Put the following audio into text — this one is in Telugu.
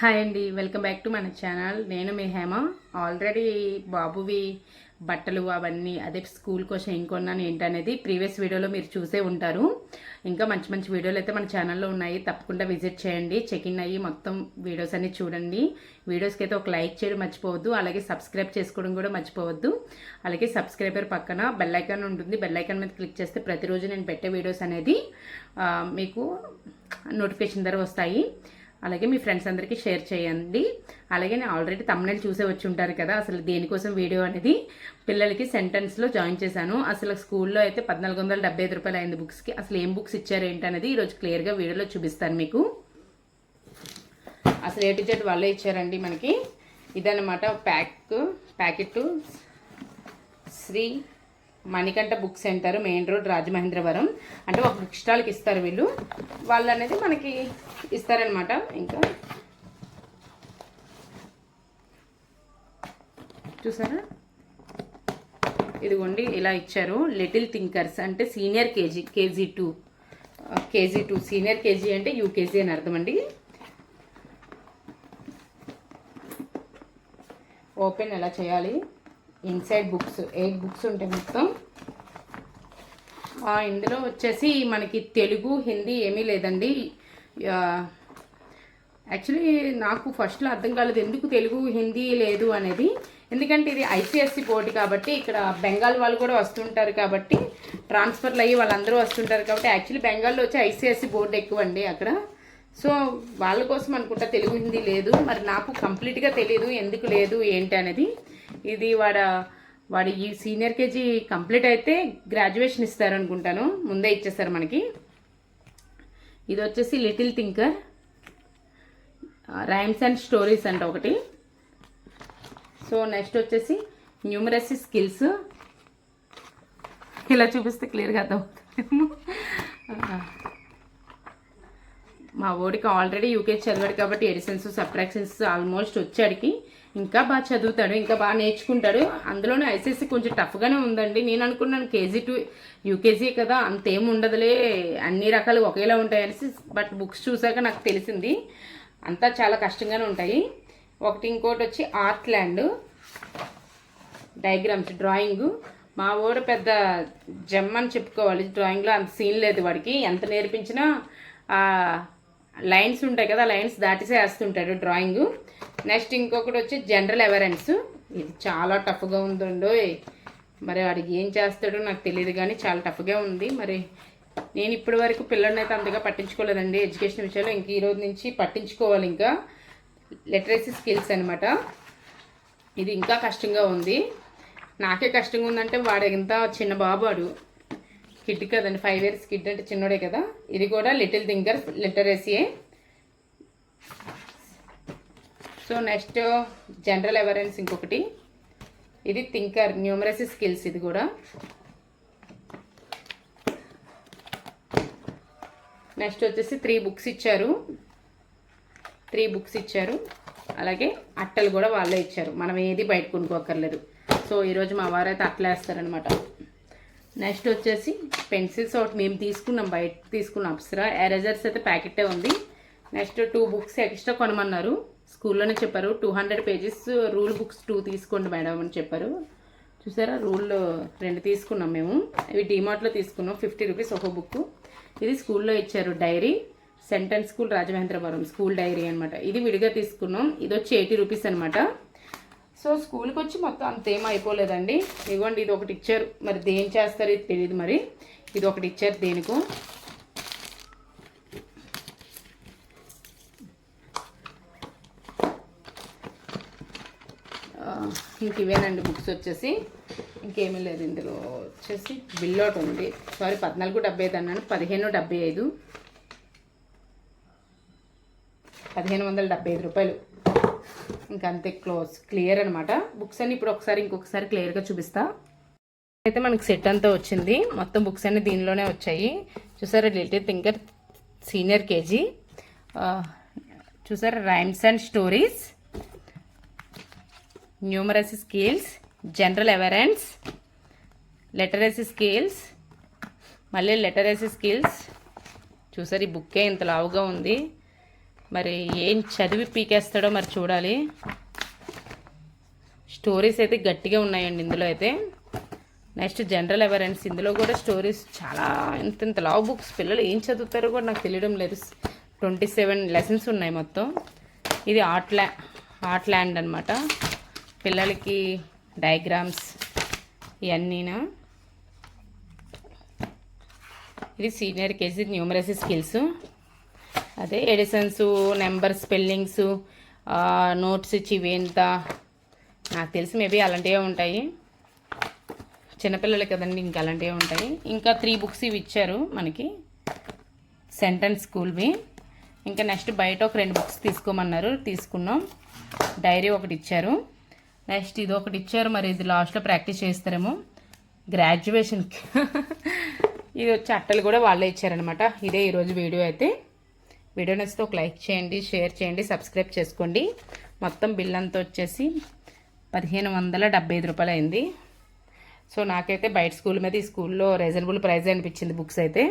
హాయ్ అండి వెల్కమ్ బ్యాక్ టు మన ఛానల్ నేను మీ హేమ. ఆల్రెడీ బాబువి బట్టలు అవన్నీ అదే స్కూల్ కోసం ఏం కొన్నాను ఏంటనేది ప్రీవియస్ వీడియోలో మీరు చూసే ఉంటారు. ఇంకా మంచి మంచి వీడియోలు అయితే మన ఛానల్లో ఉన్నాయి. తప్పకుండా విజిట్ చేయండి చెక్ ఇన్ అయ్యి మొత్తం వీడియోస్ అన్ని చూడండి. వీడియోస్కి అయితే ఒక లైక్ చేయడం మర్చిపోవద్దు అలాగే సబ్స్క్రైబ్ చేసుకోవడం కూడా మర్చిపోవద్దు. అలాగే సబ్స్క్రైబర్ పక్కన బెల్ ఐకాన్ ఉంటుంది. బెల్ ఐకాన్ మీద క్లిక్ చేస్తే ప్రతిరోజు నేను పెట్టే వీడియోస్ అనేది మీకు నోటిఫికేషన్ ధర వస్తాయి. అలాగే మీ ఫ్రెండ్స్ అందరికీ షేర్ చేయండి. అలాగే నేను ఆల్రెడీ తమ్ముళ్ళు చూసే వచ్చి ఉంటారు కదా అసలు దేనికోసం వీడియో అనేది పిల్లలకి సెంటెన్స్లో జాయిన్ చేశాను. అసలు స్కూల్లో అయితే పద్నాలుగు వందల డెబ్బై ఐదు రూపాయలు అయింది బుక్స్కి అసలు ఏం బుక్స్ ఇచ్చారు ఏంటనేది ఈరోజు క్లియర్గా వీడియోలో చూపిస్తాను మీకు. అసలు ఏ టు జెడ్ వాళ్ళే ఇచ్చారండి మనకి? ఇదన్నమాట pack packet Shri Manikanta book centre main road Rajamahendravaram. అంటే ఒక బుక్ స్టాల్కి ఇస్తారు వీళ్ళు. వాళ్ళు అనేది మనకి ఇస్తారనమాట. ఇంకా చూసారా? ఇదిగోండి ఇలా ఇచ్చారు. లిటిల్ థింకర్స్ అంటే senior KG KG two. KG two. Senior KG అంటే యూకేజీ అని అర్థం అండి. ఓపెన్ ఎలా చేయాలి? ఇన్సైడ్ బుక్స్ ఎయిట్ బుక్స్ ఉంటాయి మొత్తం. ఇందులో వచ్చేసి మనకి తెలుగు హిందీ ఏమీ లేదండి. యాక్చువల్లీ నాకు ఫస్ట్లో అర్థం కాలేదు ఎందుకు తెలుగు హిందీ లేదు అనేది. ఎందుకంటే ఇది ఐసీఎస్సి బోర్డు కాబట్టి ఇక్కడ బెంగాల్ వాళ్ళు కూడా వస్తుంటారు కాబట్టి ట్రాన్స్ఫర్లు అయ్యి వాళ్ళందరూ వస్తుంటారు కాబట్టి యాక్చువల్లీ బెంగాల్లో వచ్చి ఐసిఎస్సి బోర్డు ఎక్కువ అండి అక్కడ. సో వాళ్ళ కోసం అనుకుంటా తెలుగు హిందీ లేదు. మరి నాకు కంప్లీట్గా తెలియదు ఎందుకు లేదు ఏంటి అనేది. ఇది వాడ వాడి ఈ సీనియర్ కేజీ కంప్లీట్ అయితే గ్రాడ్యుయేషన్ ఇస్తారనుకుంటాను. ముందే ఇచ్చేస్తారు మనకి. ఇది వచ్చేసి little thinker. Rhymes and stories అంట ఒకటి. సో నెక్స్ట్ వచ్చేసి న్యూమరసీ స్కిల్స్. ఇలా చూపిస్తే క్లియర్గా అర్థమవుతుంది. మా ఓడికి ఆల్రెడీ యూకే చదివాడు కాబట్టి ఎడిషన్స్ సబ్ట్రాక్షన్స్ ఆల్మోస్ట్ వచ్చాడికి ఇంకా బాగా చదువుతాడు ఇంకా బాగా నేర్చుకుంటాడు. అందులోనే ఐసీఎస్సీ కొంచెం టఫ్గానే ఉందండి. నేను అనుకున్నాను కేజీ టు యూకేజీ కదా అంతేం ఉండదులే అన్ని రకాలు ఒకేలా ఉంటాయనేసి బట్ బుక్స్ చూసాక నాకు తెలిసింది. అంతా చాలా కష్టంగానే ఉంటాయి. ఒకటి ఇంకోటి వచ్చి ఆర్ట్ ల్యాండ్ డయాగ్రామ్స్ డ్రాయింగ్. మా వాడు పెద్ద జమ్ అని చెప్పుకోవాలి. డ్రాయింగ్లో అంత సీన్ లేదు వాడికి. ఎంత నేర్పించినా లైన్స్ ఉంటాయి కదా లైన్స్ దాటిసే వేస్తుంటాడు డ్రాయింగ్ నెక్స్ట్ ఇంకొకటి వచ్చి జనరల్ అవేరెన్స్ ఇది చాలా టఫ్గా ఉందండో మరి వాడికి ఏం చేస్తాడో నాకు తెలియదు కానీ చాలా టఫ్గా ఉంది. మరి నేను ఇప్పటి వరకు పిల్లల్ని అయితే అంతగా పట్టించుకోలేదండి. ఎడ్యుకేషన్ విషయంలో ఇంక ఈ రోజు నుంచి పట్టించుకోవాలి ఇంకా. లిటరసీ స్కిల్స్ అనమాట ఇది ఇంకా కష్టంగా ఉంది. నాకే కష్టంగా ఉందంటే వాడు ఎంత చిన్న బాబు వాడు. కిడ్ కదండి ఫైవ్ ఇయర్స్ కిడ్ అంటే చిన్నోడే కదా. ఇది కూడా లిటిల్ థింకర్ లిటరసీయే సో నెక్స్ట్ జనరల్ అవేరెన్స్ ఇంకొకటి. ఇది థింకర్ న్యూమరసీ స్కిల్స్ ఇది కూడా. నెక్స్ట్ వచ్చేసి త్రీ బుక్స్ ఇచ్చారు. త్రీ బుక్స్ ఇచ్చారు. అలాగే అట్టలు కూడా వాళ్ళే ఇచ్చారు. మనం ఏది బయట కొనుక్కోకర్లేదు సో ఈరోజు మా వారైతే అట్లా వేస్తారనమాట నెక్స్ట్ వచ్చేసి పెన్సిల్స్ ఒకటి మేము తీసుకున్నాం బయట తీసుకున్నాం. అప్సరా ఎరేజర్స్ అయితే ప్యాకెటే ఉంది. నెక్స్ట్ టూ బుక్స్ ఎక్స్ట్రా కొనమన్నారు. స్కూల్లోనే చెప్పారు two hundred pages rule books two తీసుకోండి మేడం అని చెప్పారు. చూసారా? రూల్ రెండు తీసుకున్నాం మేము. ఇవి డిమార్ట్లో తీసుకున్నాం ఫిఫ్టీ రూపీస్ ఒక బుక్. ఇది స్కూల్లో ఇచ్చారు diary sentence school Rajamahendravaram school diary అనమాట ఇది విడిగా తీసుకున్నాం. ఇది వచ్చి ఎయిటీ రూపీస్ అనమాట సో స్కూల్కి వచ్చి మొత్తం అంతేం అయిపోలేదండి ఇదిగోండి ఇది ఒకటి ఇచ్చారు. మరి దేం చేస్తారు? ఇది తెలియదు మరి. ఇది ఒకటి ఇచ్చారు దేనికో. ఇంక ఇవేనండి బుక్స్ వచ్చేసి. ఇంకేమీ లేదు ఇందులో. వచ్చేసి బిల్ ఒకటి ఉంది. సారీ పద్నాలుగు డెబ్బై ఐదు అన్నాను. పదిహేను డెబ్బై ఐదు. పదిహేను వందల డెబ్బై ఐదు రూపాయలు. ఇంకంతే అంతే క్లోజ్ క్లియర్ అనమాట బుక్స్ అన్ని ఇప్పుడు ఒకసారి ఇంకొకసారి క్లియర్గా చూపిస్తా. అయితే మనకి సెట్ అంతా వచ్చింది. మొత్తం బుక్స్ అన్ని దీనిలోనే వచ్చాయి. చూసారా లిటిల్ థింకర్ సీనియర్ కేజీ. చూసారా rhymes and stories numeracy skills general awareness literacy skills మళ్ళీ లిటరసీ స్కిల్స్ చూసారు ఈ బుక్కే ఇంత లావుగా ఉంది. మరి ఏం చదివి పీకేస్తాడో మరి చూడాలి. స్టోరీస్ అయితే గట్టిగా ఉన్నాయండి ఇందులో అయితే. Next general awareness. ఇందులో కూడా స్టోరీస్ చాలా ఇంత ఇంత లావ్ బుక్స్ పిల్లలు ఏం చదువుతారో కూడా నాకు తెలియడం లేదు. ట్వంటీ సెవెన్ లెసన్స్ ఉన్నాయి మొత్తం. ఇది ఆర్ట్ ల్యా ఆర్ట్ ల్యాండ్ అనమాట పిల్లలకి డయాగ్రామ్స్ ఇవన్నీనా ఇది సీనియర్ కేజీ న్యూమరసీ స్కిల్స్. అదే ఎడిసన్స్ నెంబర్ స్పెల్లింగ్స్ నోట్స్ ఇచ్చి నాకు తెలిసి మేబీ అలాంటివే ఉంటాయి. చిన్నపిల్లలు కదండి ఇంకా అలాంటివే ఉంటాయి. ఇంకా త్రీ బుక్స్ ఇవి ఇచ్చారు మనకి. సెంటెన్స్ స్కూల్వి. ఇంకా నెక్స్ట్ బయట ఒక రెండు బుక్స్ తీసుకోమన్నారు తీసుకున్నాం. డైరీ ఒకటి ఇచ్చారు. నెక్స్ట్ ఇది ఒకటి ఇచ్చారు మరి ఇది లాస్ట్లో ప్రాక్టీస్ చేస్తారేమో. గ్రాడ్యుయేషన్కి. ఇది వచ్చి అట్టలు కూడా వాళ్ళే ఇచ్చారనమాట ఇదే ఈరోజు వీడియో అయితే. వీడియో నచ్చితే ఒక లైక్ చేయండి షేర్ చేయండి సబ్స్క్రైబ్ చేసుకోండి. మొత్తం బిల్ అంతా వచ్చేసి పదిహేను వందల డెబ్బై ఐదు రూపాయలు అయింది. సో నాకైతే బయట స్కూల్ మీద ఈ స్కూల్లో రీజనబుల్ ప్రైజ్ అనిపించింది బుక్స్ అయితే.